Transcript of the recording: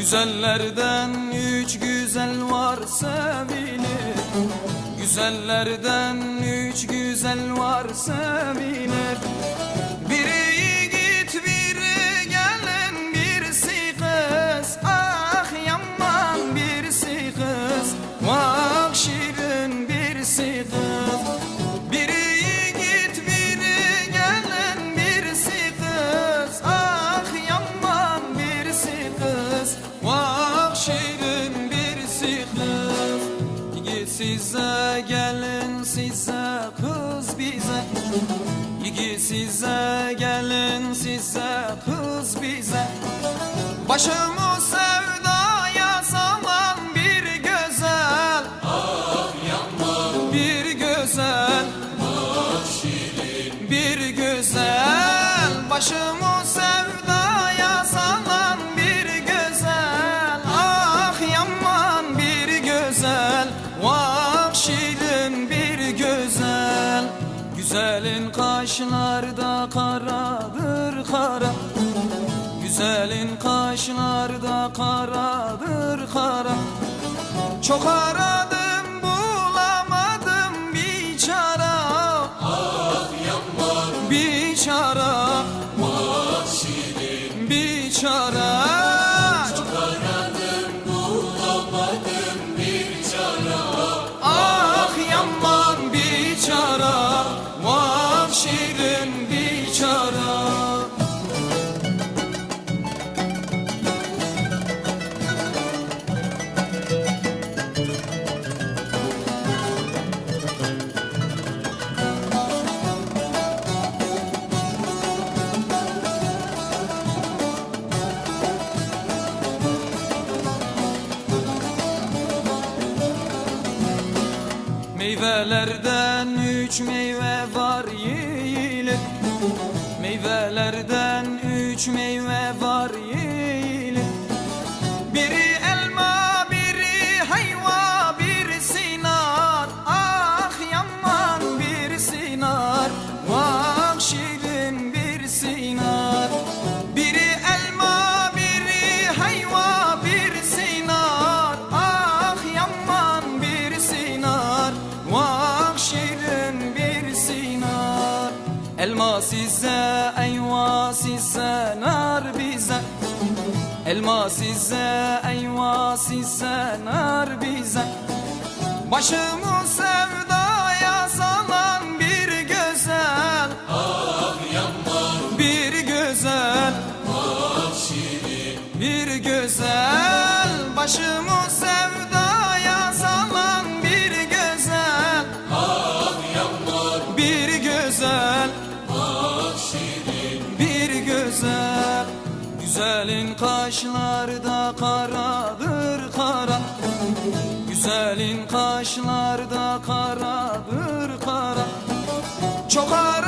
Güzellerden üç güzel var sevilir Güzellerden üç güzel var sevilir size gelin size kız bize. Yiğit size gelin size kız bize. Başımı sevdaya salan bir güzel. Bir güzel. Bir güzel. Başımı sevdaya salan bir güzel. Ah yaman bir güzel vah şirin bir güzel güzelin kaşlarda karadır kara. Güzelin kaşlarda karadır kara. Çok aradım bulamadım bir çara Bir çara Bir çara Meyvelerden üç meyve var yiyilir Meyvelerden üç meyve var yiyilir Biri elma, biri hayva, biri nar Ah yaman bir sinar. Vah Elma size, eyva size, nar bize. Elma size, eyva size, nar bize. Başımı sevdaya salan bir güzel. Bir güzel. Bir güzel. Başımı sevdaya Güzelin kaşlarda karadır kara. Güzelin kaşlarda karadır kara. Çok aradım